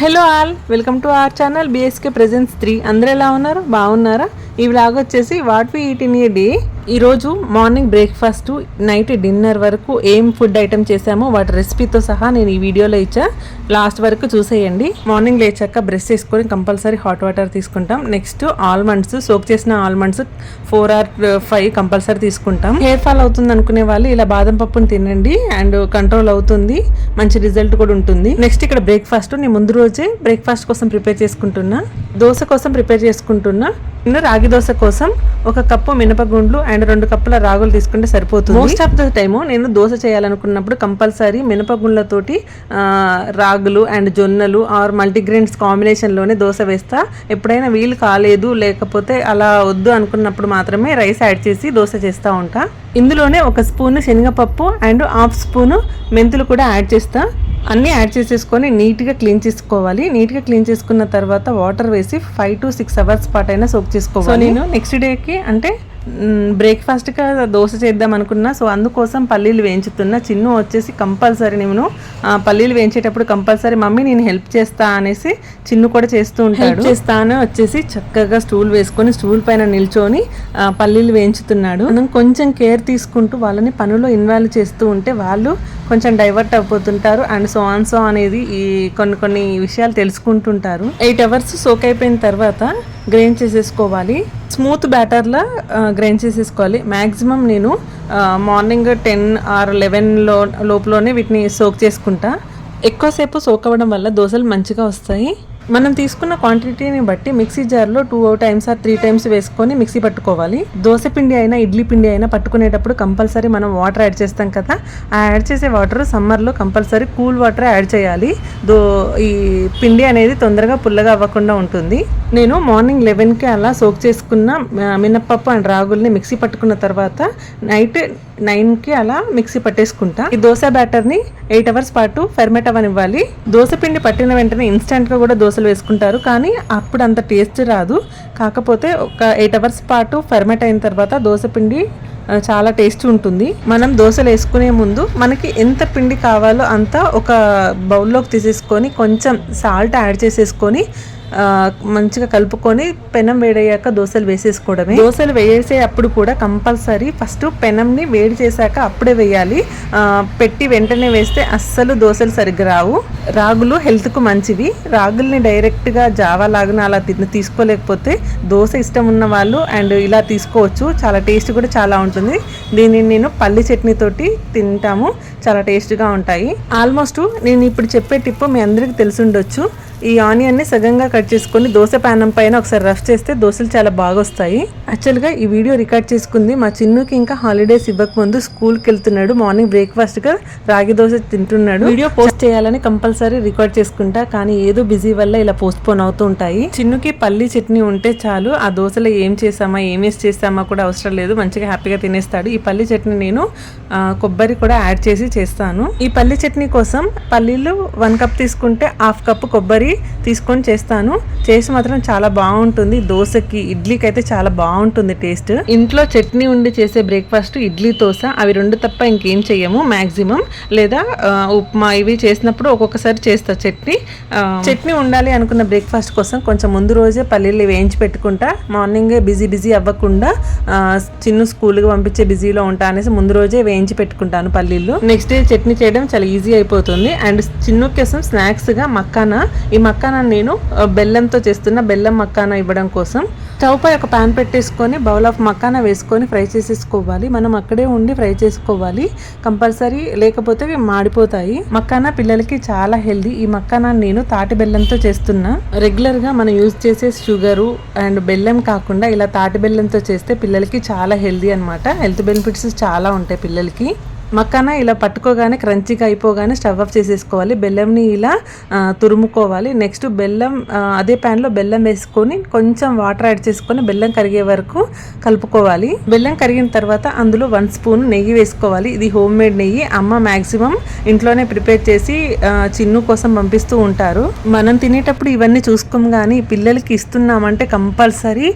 Hello all welcome to our channel BSK presence three అందరూ ఎలా ఉన్నారు బాగున్నారా ఇవిలాగ వచ్చేసి what we eat in a day ఈరోజు మార్నింగ్ బ్రేక్ఫాస్ట్ నైట్ డిన్నర్ వరకు ఏం ఫుడ్ ఐటమ్ చేసామో వాటి రెసిపీతో సహా నేను ఈ వీడియోలో ఇచ్చా లాస్ట్ వరకు చూసేయండి మార్నింగ్ లేచాక బ్రష్ చేసుకొని కంపల్సరీ హాట్ వాటర్ తీసుకుంటాం నెక్స్ట్ ఆల్మండ్స్ సోక్ చేసిన almonds four or five compulsory తీసుకుంటాం హెయిర్ ఫాల్ అవుతుంది అనుకునే వాళ్ళు ఇలా బాదం పప్పును తినండి అండ్ కంట్రోల్ అవుతుంది మంచి రిజల్ట్ కూడా ఉంటుంది నెక్స్ట్ ఇక్కడ బ్రేక్ఫాస్ట్ నేను ముందు రోజే బ్రేక్ఫాస్ట్ కోసం ప్రిపేర్ చేసుకుంటున్నా దోశ కోసం ప్రిపేర్ చేసుకుంటున్నా రాగి దోశ కోసం ఒక కప్పు మినపగుండ్లు అండ్ రెండు కప్పుల రాగులు తీసుకుంటే సరిపోతుంది మోస్ట్ ఆఫ్ ద టైమ్ నేను దోశ చేయాలనుకున్నప్పుడు కంపల్సరీ మినపగుండ్లతోటి రాగులు అండ్ జొన్నలు ఆర్ మల్టీగ్రెయిన్స్ కాంబినేషన్లోనే దోశ వేస్తా ఎప్పుడైనా వీలు కాలేదు లేకపోతే అలా వద్దు అనుకున్నప్పుడు మాత్రమే రైస్ యాడ్ చేసి దోశ చేస్తూ ఉంటా ఇందులోనే ఒక స్పూన్ శనగపప్పు అండ్ హాఫ్ స్పూను మెంతులు కూడా యాడ్ చేస్తా అన్నీ యాడ్ చేసేసుకొని నీట్గా క్లీన్ చేసుకోవాలి నీట్గా క్లీన్ చేసుకున్న తర్వాత వాటర్ వేసి ఫైవ్ టు సిక్స్ అవర్స్ పాటు అయినా సోక్ చేసుకోవాలి నేను నెక్స్ట్ డేకి అంటే బ్రేక్ఫాస్ట్గా దోశ చేద్దాం అనుకున్నా సో అందుకోసం పల్లీలు వేయించుతున్నా చిన్ను వచ్చేసి కంపల్సరీ నేను పల్లీలు వేయించేటప్పుడు కంపల్సరీ మమ్మీ నేను హెల్ప్ చేస్తా అనేసి చిన్ను కూడా చేస్తూ ఉంటాడు చేస్తాను వచ్చేసి చక్కగా స్టూల్ వేసుకొని స్టూల్ పైన నిల్చొని పల్లీలు వేయించుతున్నాడు మనం కొంచెం కేర్ తీసుకుంటూ వాళ్ళని పనులో ఇన్వాల్వ్ చేస్తూ ఉంటే వాళ్ళు కొంచెం డైవర్ట్ అయిపోతుంటారు అండ్ సో ఆన్ సో అనేది ఈ కొన్ని కొన్ని విషయాలు తెలుసుకుంటుంటారు ఎయిట్ అవర్స్ సోక్ అయిపోయిన తర్వాత గ్రైండ్ చేసేసుకోవాలి స్మూత్ బ్యాటర్లా గ్రైండ్ చేసేసుకోవాలి మ్యాక్సిమం నేను మార్నింగ్ టెన్ ఆర్ లెవెన్లో లోపలనే వీటిని సోక్ చేసుకుంటా ఎక్కువసేపు సోక్ అవ్వడం వల్ల దోశలు మంచిగా వస్తాయి మనం తీసుకున్న క్వాంటిటీని బట్టి మిక్సీ జార్లో two times or three times వేసుకొని మిక్సీ పట్టుకోవాలి దోశ పిండి అయినా ఇడ్లీ పిండి అయినా పట్టుకునేటప్పుడు కంపల్సరీ మనం వాటర్ యాడ్ చేస్తాం కదా ఆ యాడ్ చేసే వాటర్ సమ్మర్లో కంపల్సరీ కూల్ వాటర్ యాడ్ చేయాలి దో ఈ పిండి అనేది తొందరగా పుల్లగా అవ్వకుండా ఉంటుంది నేను మార్నింగ్ లెవెన్కి అలా సోక్ చేసుకున్న మినప్పప్పు అండ్ రాగుల్ని మిక్సీ పట్టుకున్న తర్వాత నైట్ నైన్కి అలా మిక్సీ పట్టేసుకుంటా ఈ దోశ బ్యాటర్ని ఎయిట్ అవర్స్ పాటు ఫెర్మెంట్ అవ్వనివ్వాలి దోశ పిండి పట్టిన వెంటనే ఇన్స్టెంట్గా కూడా దోశలు వేసుకుంటారు కానీ అప్పుడు అంత టేస్ట్ రాదు కాకపోతే ఒక ఎయిట్ అవర్స్ పాటు ఫెర్మెట్ అయిన తర్వాత దోశ పిండి చాలా టేస్ట్ ఉంటుంది మనం దోశలు వేసుకునే ముందు మనకి ఎంత పిండి కావాలో అంతా ఒక బౌల్లోకి తీసేసుకొని కొంచెం సాల్ట్ యాడ్ చేసేసుకొని మంచిగా కలుపుకొని పెనం వేడయ్యాక దోశలు వేసేసుకోవడమే దోశలు వేసే అప్పుడు కూడా కంపల్సరీ ఫస్ట్ పెనంని వేడి చేశాక అప్పుడే వేయాలి పెట్టి వెంటనే వేస్తే అస్సలు దోశలు సరిగ్గా రావు రాగులు హెల్త్కు మంచివి రాగుల్ని డైరెక్ట్గా జావా లాగా అలా తీసుకోలేకపోతే దోశ ఇష్టం ఉన్న వాళ్ళు అండ్ ఇలా తీసుకోవచ్చు చాలా టేస్ట్ కూడా చాలా ఉంటుంది దీనిని నేను పల్లి చట్నీతోటి తింటాము చాలా టేస్ట్గా ఉంటాయి ఆల్మోస్ట్ నేను ఇప్పుడు చెప్పే టిప్పు మీ అందరికీ తెలిసి ఉండొచ్చు ఈ ఆనియన్ని సగంగా కట్ చేసుకొని దోశ ప్యానం పైన ఒకసారి రఫ్ చేస్తే దోశలు చాలా బాగా వస్తాయి యాక్చువల్గా ఈ వీడియో రికార్డ్ చేసుకుంది మా చిన్నుకి ఇంకా హాలిడేస్ ఇవ్వకముందు స్కూల్కి వెళ్తున్నాడు మార్నింగ్ బ్రేక్ఫాస్ట్గా రాగి దోశ తింటున్నాడు వీడియో పోస్ట్ చేయాలని కంపల్సరీ రికార్డ్ చేసుకుంటా కానీ ఏదో బిజీ వల్ల ఇలా పోస్ట్ పోన్ అవుతూ ఉంటాయి చిన్నుకి పల్లి చట్నీ ఉంటే చాలు ఆ దోశలో ఏం చేసామా ఏం చేసామా కూడా అవసరం లేదు మంచిగా హ్యాపీగా తినేస్తాడు ఈ పల్లి చట్నీ నేను కొబ్బరి కూడా యాడ్ చేసి అనేది చేస్తాను ఈ పల్లి చట్నీ కోసం పల్లీలు వన్ కప్ తీసుకుంటే హాఫ్ కప్ కొబ్బరి తీసుకొని చేస్తాను చేసి మాత్రం చాలా బాగుంటుంది దోశకి ఇడ్లీకి అయితే చాలా బాగుంటుంది టేస్ట్ ఇంట్లో చట్నీ ఉండి చేసే బ్రేక్ఫాస్ట్ ఇడ్లీ దోశ అవి రెండు తప్ప ఇంకేం చేయము మ్యాక్సిమం లేదా ఉప్మా ఇవి చేసినప్పుడు ఒక్కొక్కసారి చేస్తా చట్నీ చట్నీ ఉండాలి అనుకున్న బ్రేక్ఫాస్ట్ కోసం కొంచెం ముందు రోజే పల్లీలు వేయించి పెట్టుకుంటా మార్నింగే బిజీ బిజీ అవ్వకుండా చిన్న స్కూల్కి పంపించే బిజీలో ఉంటా అనేసి ముందు రోజే వేయించి పెట్టుకుంటాను పల్లీలు నెక్స్ట్ డే చట్నీ చేయడం చాలా ఈజీ అయిపోతుంది అండ్ చిన్న కోసం స్నాక్స్గా మక్కానా ఈ మక్కానా నేను బెల్లంతో చేస్తున్న బెల్లం మక్కానా ఇవ్వడం కోసం స్టవ్ పై ఒక ప్యాన్ పెట్టేసుకొని బౌల్ ఆఫ్ మక్కానా వేసుకొని ఫ్రై చేసేసుకోవాలి మనం అక్కడే ఉండి ఫ్రై చేసుకోవాలి కంపల్సరీ లేకపోతే మాడిపోతాయి మక్కానా పిల్లలకి చాలా హెల్దీ ఈ మక్కానా నేను తాటి బెల్లంతో చేస్తున్నా రెగ్యులర్గా మనం యూజ్ చేసే షుగరు అండ్ బెల్లం కాకుండా ఇలా తాటి బెల్లంతో చేస్తే పిల్లలకి చాలా హెల్దీ అనమాట హెల్త్ బెనిఫిట్స్ చాలా ఉంటాయి పిల్లలకి మక్కాన ఇలా పట్టుకోగానే క్రంచిగా అయిపోగానే స్టవ్ ఆఫ్ చేసేసుకోవాలి బెల్లంని ఇలా తురుముకోవాలి నెక్స్ట్ బెల్లం అదే ప్యాన్లో బెల్లం వేసుకొని కొంచెం వాటర్ యాడ్ చేసుకొని బెల్లం కరిగే వరకు కలుపుకోవాలి బెల్లం కరిగిన తర్వాత అందులో వన్ స్పూన్ నెయ్యి వేసుకోవాలి ఇది హోమ్ మేడ్ నెయ్యి అమ్మ మ్యాక్సిమం ఇంట్లోనే ప్రిపేర్ చేసి చిన్ను కోసం పంపిస్తూ ఉంటారు మనం తినేటప్పుడు ఇవన్నీ చూసుకోం కానీ పిల్లలకి ఇస్తున్నామంటే కంపల్సరీ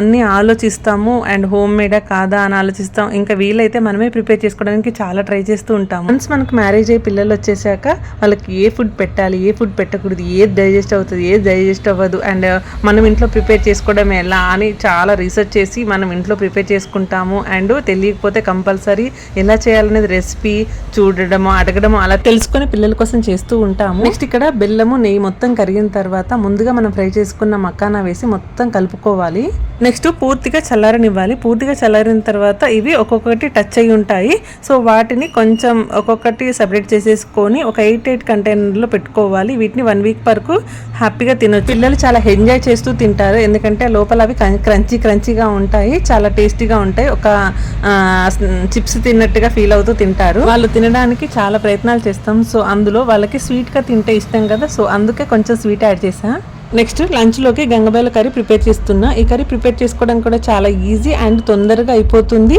అన్నీ ఆలోచిస్తాము అండ్ హోమ్ మేడా కాదా అని ఆలోచిస్తాం ఇంకా వీలైతే మనమే ప్రిపేర్ చేసుకోవడానికి చాలా ట్రై చేస్తూ ఉంటాము వన్స్ మనకు మ్యారేజ్ అయ్యి పిల్లలు వచ్చేసాక వాళ్ళకి ఏ ఫుడ్ పెట్టాలి ఏ ఫుడ్ పెట్టకూడదు ఏది డైజెస్ట్ అవుతుంది ఏది డైజెస్ట్ అవ్వదు అండ్ uh, మనం ఇంట్లో ప్రిపేర్ చేసుకోవడం ఎలా అని చాలా రీసెర్చ్ చేసి మనం ఇంట్లో ప్రిపేర్ చేసుకుంటాము అండ్ తెలియకపోతే కంపల్సరీ ఎలా చేయాలనేది రెసిపీ చూడడము అడగడము అలా తెలుసుకొని పిల్లల కోసం చేస్తూ ఉంటాము నెక్స్ట్ ఇక్కడ బెల్లము నెయ్యి మొత్తం కరిగిన తర్వాత ముందుగా మనం ఫ్రై చేసుకున్న మక్కానా వేసి మొత్తం కలుపుకోవాలి నెక్స్ట్ పూర్తిగా చల్లారనివ్వాలి పూర్తిగా చల్లారిన తర్వాత ఇవి ఒక్కొక్కటి టచ్ అయి ఉంటాయి సో వాటిని కొంచెం ఒక్కొక్కటి సపరేట్ చేసేసుకొని ఒక ఎయిట్ ఎయిట్ కంటైనర్లో పెట్టుకోవాలి వీటిని వన్ వీక్ వరకు హ్యాపీగా తినొచ్చు పిల్లలు చాలా ఎంజాయ్ చేస్తూ తింటారు ఎందుకంటే లోపల అవి క్రంచీ క్రంచీగా ఉంటాయి చాలా టేస్టీగా ఉంటాయి ఒక చిప్స్ తిన్నట్టుగా ఫీల్ అవుతూ తింటారు వాళ్ళు తినడానికి చాలా ప్రయత్నాలు చేస్తాం సో అందులో వాళ్ళకి స్వీట్గా తింటే ఇష్టం కదా సో అందుకే కొంచెం స్వీట్ యాడ్ చేసా నెక్స్ట్ లంచ్లోకి గంగబైల కర్రీ ప్రిపేర్ చేస్తున్నా ఈ కర్రీ ప్రిపేర్ చేసుకోవడం కూడా చాలా ఈజీ అండ్ తొందరగా అయిపోతుంది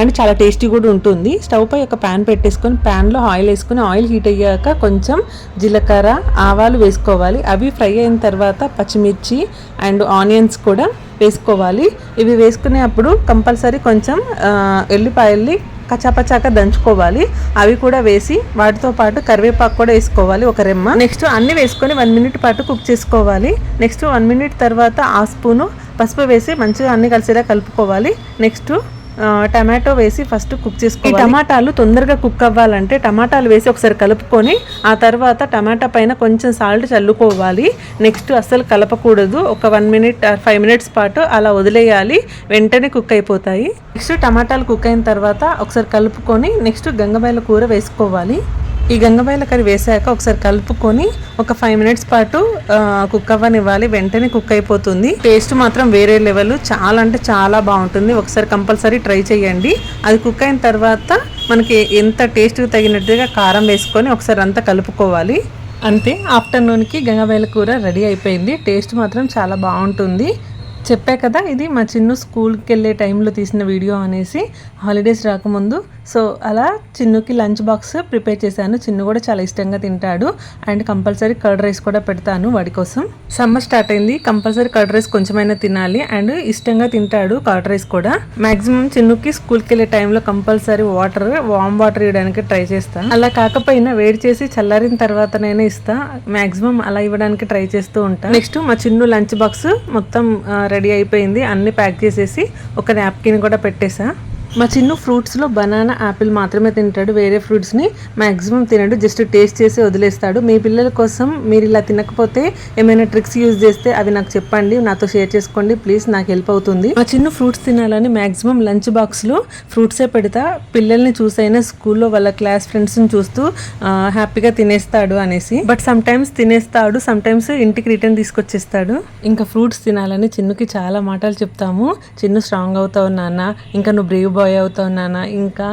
అండ్ చాలా టేస్టీ కూడా ఉంటుంది స్టవ్ పై ఒక ప్యాన్ పెట్టేసుకొని ప్యాన్లో ఆయిల్ వేసుకొని ఆయిల్ హీట్ అయ్యాక కొంచెం జీలకర్ర ఆవాలు వేసుకోవాలి అవి ఫ్రై అయిన తర్వాత పచ్చిమిర్చి అండ్ ఆనియన్స్ కూడా వేసుకోవాలి ఇవి వేసుకునేప్పుడు కంపల్సరీ కొంచెం ఎల్లిపాయల్ని కచాపచాక దంచుకోవాలి అవి కూడా వేసి వాటితో పాటు కరివేపాకు కూడా వేసుకోవాలి ఒక రెమ్మ నెక్స్ట్ అన్ని వేసుకొని వన్ మినిట్ పాటు కుక్ చేసుకోవాలి నెక్స్ట్ వన్ మినిట్ తర్వాత ఆ స్పూను పసుపు వేసి మంచిగా అన్ని కలిసేలా కలుపుకోవాలి నెక్స్ట్ టమాటో వేసి ఫస్ట్ కుక్ చేసుకో ఈ టమాటాలు తొందరగా కుక్ అవ్వాలంటే టమాటాలు వేసి ఒకసారి కలుపుకొని ఆ తర్వాత టమాటా పైన కొంచెం సాల్ట్ చల్లుకోవాలి నెక్స్ట్ అస్సలు కలపకూడదు ఒక వన్ మినిట్ ఫైవ్ మినిట్స్ పాటు అలా వదిలేయాలి వెంటనే కుక్ అయిపోతాయి నెక్స్ట్ టమాటాలు కుక్ అయిన తర్వాత ఒకసారి కలుపుకొని నెక్స్ట్ గంగబాయల కూర వేసుకోవాలి ఈ గంగబాయిల కర్రీ వేసాక ఒకసారి కలుపుకొని ఒక ఫైవ్ మినిట్స్ పాటు కుక్ అవ్వనివ్వాలి వెంటనే కుక్ అయిపోతుంది టేస్ట్ మాత్రం వేరే లెవెల్ చాలా అంటే చాలా బాగుంటుంది ఒకసారి కంపల్సరీ ట్రై చేయండి అది కుక్ అయిన తర్వాత మనకి ఎంత టేస్ట్కి తగినట్టుగా కారం వేసుకొని ఒకసారి అంతా కలుపుకోవాలి అంతే ఆఫ్టర్నూన్కి గంగబాయిల కూర రెడీ అయిపోయింది టేస్ట్ మాత్రం చాలా బాగుంటుంది చెప్పా కదా ఇది మా చిన్ను స్కూల్కి వెళ్ళే టైంలో తీసిన వీడియో అనేసి హాలిడేస్ రాకముందు సో అలా చిన్నుకి లంచ్ బాక్స్ ప్రిపేర్ చేశాను చిన్ను కూడా చాలా ఇష్టంగా తింటాడు అండ్ కంపల్సరీ కర్డ్ రైస్ కూడా పెడతాను వాడి కోసం సమ్మర్ స్టార్ట్ అయింది కంపల్సరీ కర్డ్ రైస్ కొంచెమైనా తినాలి అండ్ ఇష్టంగా తింటాడు కర్డ్ రైస్ కూడా మాక్సిమం చిన్నుకి స్కూల్కి వెళ్ళే టైంలో కంపల్సరీ వాటర్ వామ్ వాటర్ ఇవ్వడానికి ట్రై చేస్తాను అలా కాకపోయినా వేడి చేసి చల్లారిన తర్వాతనైనా ఇస్తా మాక్సిమం అలా ఇవ్వడానికి ట్రై చేస్తూ ఉంటాను నెక్స్ట్ మా చిన్ను లంచ్ బాక్స్ మొత్తం రెడీ అయిపోయింది అన్నీ ప్యాక్ చేసేసి ఒక నాప్కిన్ కూడా పెట్టేసా మా చిన్న ఫ్రూట్స్లో బనానా యాపిల్ మాత్రమే తింటాడు వేరే ఫ్రూట్స్ని మ్యాక్సిమం తినడు జస్ట్ టేస్ట్ చేసి వదిలేస్తాడు మీ పిల్లల కోసం మీరు ఇలా తినకపోతే ఏమైనా ట్రిక్స్ యూజ్ చేస్తే అవి నాకు చెప్పండి నాతో షేర్ చేసుకోండి ప్లీజ్ నాకు హెల్ప్ అవుతుంది మా చిన్న ఫ్రూట్స్ తినాలని మ్యాక్సిమం లంచ్ బాక్స్లో ఫ్రూట్సే పెడతా పిల్లల్ని చూసైనా స్కూల్లో వాళ్ళ క్లాస్ ఫ్రెండ్స్ని చూస్తూ హ్యాపీగా తినేస్తాడు అనేసి బట్ సమ్ టైమ్స్ తినేస్తాడు సమ్ టైమ్స్ ఇంటికి రిటర్న్ తీసుకొచ్చేస్తాడు ఇంకా ఫ్రూట్స్ తినాలని చిన్నుకి చాలా మాటలు చెప్తాము చిన్ను స్ట్రాంగ్ అవుతావు నాన్న ఇంకా నువ్వు బ్రేవ్ బాయ్ అవుతావు నాన్న ఇంకా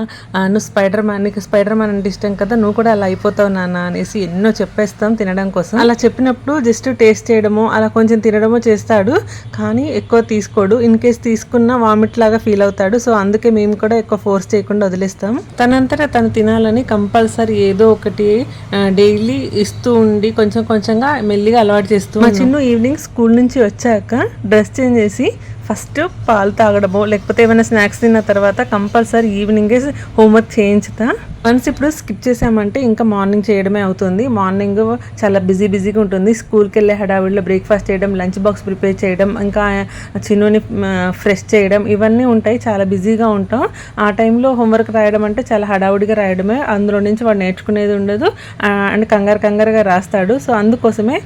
నువ్వు స్పైడర్ మ్యాన్ నీకు స్పైడర్ మ్యాన్ అంటే ఇష్టం కదా నువ్వు కూడా అలా అయిపోతావు నాన్న అనేసి ఎన్నో చెప్పేస్తాం తినడం కోసం అలా చెప్పినప్పుడు జస్ట్ టేస్ట్ చేయడమో అలా కొంచెం తినడమో చేస్తాడు కానీ ఎక్కువ తీసుకోడు ఇన్ కేస్ తీసుకున్నా వామిట్ లాగా ఫీల్ అవుతాడు సో అందుకే మేము కూడా ఎక్కువ ఫోర్స్ చేయకుండా వదిలేస్తాం తనంతట తను తినాలని కంపల్సరీ ఏదో ఒకటి డైలీ ఇస్తూ ఉండి కొంచెం కొంచెంగా మెల్లిగా అలవాటు చేస్తూ మా చిన్న ఈవినింగ్ స్కూల్ నుంచి వచ్చాక డ్రెస్ చేంజ్ చేసి ఫస్ట్ పాలు తాగడము లేకపోతే ఏమైనా స్నాక్స్ తిన్న తర్వాత కంపల్సరీ ఈవినింగే హోంవర్క్ చేయించుతా వన్స్ ఇప్పుడు స్కిప్ చేసామంటే ఇంకా మార్నింగ్ చేయడమే అవుతుంది మార్నింగ్ చాలా బిజీ బిజీగా ఉంటుంది స్కూల్కి వెళ్ళే హడావిడిలో బ్రేక్ఫాస్ట్ చేయడం లంచ్ బాక్స్ ప్రిపేర్ చేయడం ఇంకా చిన్నని ఫ్రెష్ చేయడం ఇవన్నీ ఉంటాయి చాలా బిజీగా ఉంటాం ఆ టైంలో హోంవర్క్ రాయడం అంటే చాలా హడావుడిగా రాయడమే అందులో నుంచి వాడు నేర్చుకునేది ఉండదు అండ్ కంగారు కంగారుగా రాస్తాడు సో అందుకోసమే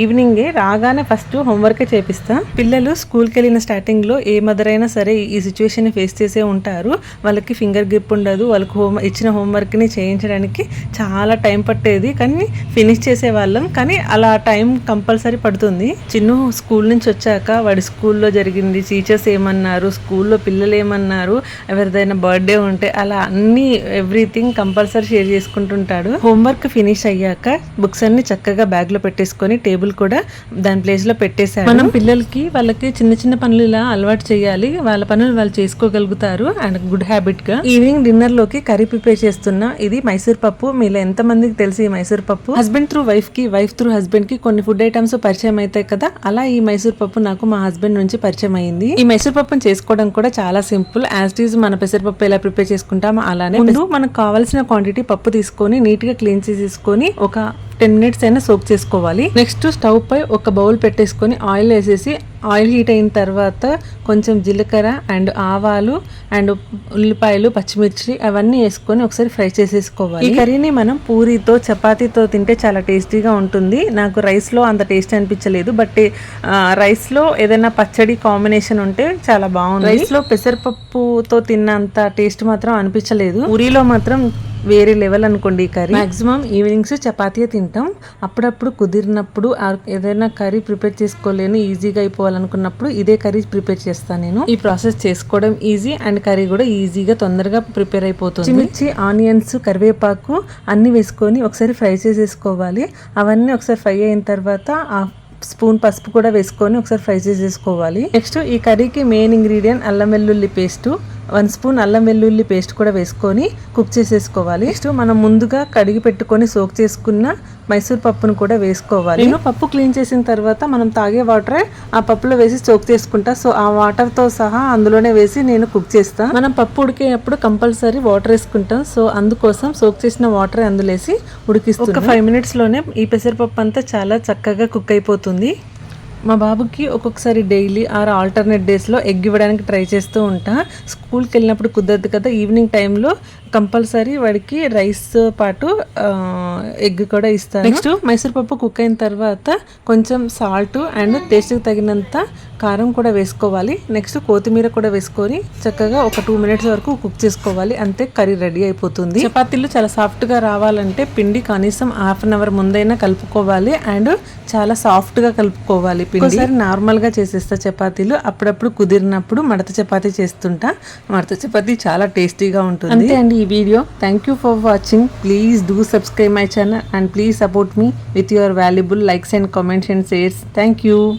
ఈవినింగే రాగానే ఫస్ట్ హోంవర్కే చేపిస్తాను పిల్లలు స్కూల్కి వెళ్ళిన స్టార్ట్ స్టార్టింగ్లో ఏ మదర్ అయినా సరే ఈ సిచ్యువేషన్ ఫేస్ చేసే ఉంటారు వాళ్ళకి ఫింగర్ గ్రిప్ ఉండదు వాళ్ళకి హోమ్ ఇచ్చిన హోంవర్క్ని చేయించడానికి చాలా టైం పట్టేది కానీ ఫినిష్ చేసేవాళ్ళం కానీ అలా టైం కంపల్సరీ పడుతుంది చిన్ను స్కూల్ నుంచి వచ్చాక వాడి స్కూల్లో జరిగింది టీచర్స్ ఏమన్నారు స్కూల్లో పిల్లలు ఏమన్నారు ఎవరిదైనా బర్త్డే ఉంటే అలా అన్ని ఎవ్రీథింగ్ కంపల్సరీ షేర్ చేసుకుంటుంటాడు హోంవర్క్ ఫినిష్ అయ్యాక బుక్స్ అన్ని చక్కగా బ్యాగ్లో పెట్టేసుకొని టేబుల్ కూడా దాని ప్లేస్లో పెట్టేసాడు మనం పిల్లలకి వాళ్ళకి చిన్న చిన్న పనులు పిల్లల్ని ఇలా అలవాటు చేయాలి వాళ్ళ పనులు వాళ్ళు చేసుకోగలుగుతారు అండ్ గుడ్ హ్యాబిట్గా ఈవినింగ్ డిన్నర్లోకి కర్రీ ప్రిపేర్ చేస్తున్నా ఇది మైసూర్ పప్పు మీలో ఎంతమందికి తెలిసి ఈ మైసూర్ పప్పు హస్బెండ్ త్రూ వైఫ్కి వైఫ్ త్రూ హస్బెండ్ కి కొన్ని ఫుడ్ ఐటమ్స్ పరిచయం అయితే కదా అలా ఈ మైసూర్ పప్పు నాకు మా హస్బెండ్ నుంచి పరిచయం అయింది ఈ మైసూర్ పప్పును చేసుకోవడం కూడా చాలా సింపుల్ యాజ్ ఈజ్ మన పెసరపప్పు ఎలా ప్రిపేర్ చేసుకుంటామో అలానే ముందు మనకు కావాల్సిన క్వాంటిటీ పప్పు తీసుకొని నీట్గా క్లీన్ చేసి తీసుకొని ఒక టెన్ మినిట్స్ అయినా సోక్ చేసుకోవాలి నెక్స్ట్ స్టవ్ పై ఒక బౌల్ పెట్టేసుకొని ఆయిల్ వేసేసి ఆయిల్ హీట్ అయిన తర్వాత కొంచెం జీలకర్ర అండ్ ఆవాలు అండ్ ఉల్లిపాయలు పచ్చిమిర్చి అవన్నీ వేసుకొని ఒకసారి ఫ్రై చేసేసుకోవాలి ఈ కర్రీని మనం పూరితో చపాతీతో తింటే చాలా టేస్టీగా ఉంటుంది నాకు రైస్లో అంత టేస్ట్ అనిపించలేదు బట్ రైస్లో ఏదైనా పచ్చడి కాంబినేషన్ ఉంటే చాలా బాగుంది రైస్లో పెసరపప్పుతో తిన్నంత టేస్ట్ మాత్రం అనిపించలేదు పూరిలో మాత్రం వేరే లెవెల్ అనుకోండి ఈ కర్రీ మ్యాక్సిమం ఈవినింగ్స్ చపాతీయే తింటాం అప్పుడప్పుడు కుదిరినప్పుడు ఏదైనా కర్రీ ప్రిపేర్ చేసుకోలేను ఈజీగా అయిపోవాలనుకున్నప్పుడు ఇదే కర్రీ ప్రిపేర్ చేస్తాను నేను ఈ ప్రాసెస్ చేసుకోవడం ఈజీ అండ్ కర్రీ కూడా ఈజీగా తొందరగా ప్రిపేర్ అయిపోతుంది మిర్చి ఆనియన్స్ కరివేపాకు అన్ని వేసుకొని ఒకసారి ఫ్రై చేసేసుకోవాలి అవన్నీ ఒకసారి ఫ్రై అయిన తర్వాత ఆ స్పూన్ పసుపు కూడా వేసుకొని ఒకసారి ఫ్రై చేసేసుకోవాలి నెక్స్ట్ ఈ కర్రీకి మెయిన్ ఇంగ్రీడియంట్ అల్లం వెల్లుల్లి పేస్టు వన్ స్పూన్ అల్లం వెల్లుల్లి పేస్ట్ కూడా వేసుకొని కుక్ చేసేసుకోవాలి నెక్స్ట్ మనం ముందుగా కడిగి పెట్టుకొని సోక్ చేసుకున్న మైసూర్ పప్పును కూడా వేసుకోవాలి నేను పప్పు క్లీన్ చేసిన తర్వాత మనం తాగే వాటర్ ఆ పప్పులో వేసి సోక్ చేసుకుంటా సో ఆ వాటర్తో సహా అందులోనే వేసి నేను కుక్ చేస్తా మనం పప్పు ఉడికేటప్పుడు కంపల్సరీ వాటర్ వేసుకుంటాం సో అందుకోసం సోక్ చేసిన వాటర్ వేసి ఉడికిస్తాం ఒక ఫైవ్ మినిట్స్లోనే ఈ పెసరపప్పు అంతా చాలా చక్కగా కుక్ అయిపోతుంది మా బాబుకి ఒక్కొక్కసారి డైలీ ఆర్ ఆల్టర్నేట్ డేస్లో ఎగ్ ఇవ్వడానికి ట్రై చేస్తూ ఉంటా స్కూల్కి వెళ్ళినప్పుడు కుదరదు కదా ఈవినింగ్ టైంలో కంపల్సరీ వాడికి రైస్ పాటు ఎగ్ కూడా ఇస్తాను నెక్స్ట్ పప్పు కుక్ అయిన తర్వాత కొంచెం సాల్ట్ అండ్ టేస్ట్కి తగినంత కారం కూడా వేసుకోవాలి నెక్స్ట్ కొత్తిమీర కూడా వేసుకొని చక్కగా ఒక టూ మినిట్స్ వరకు కుక్ చేసుకోవాలి అంతే కర్రీ రెడీ అయిపోతుంది చపాతీలు చాలా సాఫ్ట్గా రావాలంటే పిండి కనీసం హాఫ్ అన్ అవర్ ముందైనా కలుపుకోవాలి అండ్ చాలా సాఫ్ట్గా కలుపుకోవాలి పిండి నార్మల్గా చేసేస్తా చపాతీలు అప్పుడప్పుడు కుదిరినప్పుడు మడత చపాతీ చేస్తుంటా మడత చపాతీ చాలా టేస్టీగా ఉంటుంది అండి video. Thank you for watching. Please do subscribe my channel and please support me with your valuable likes and comments and shares. Thank you.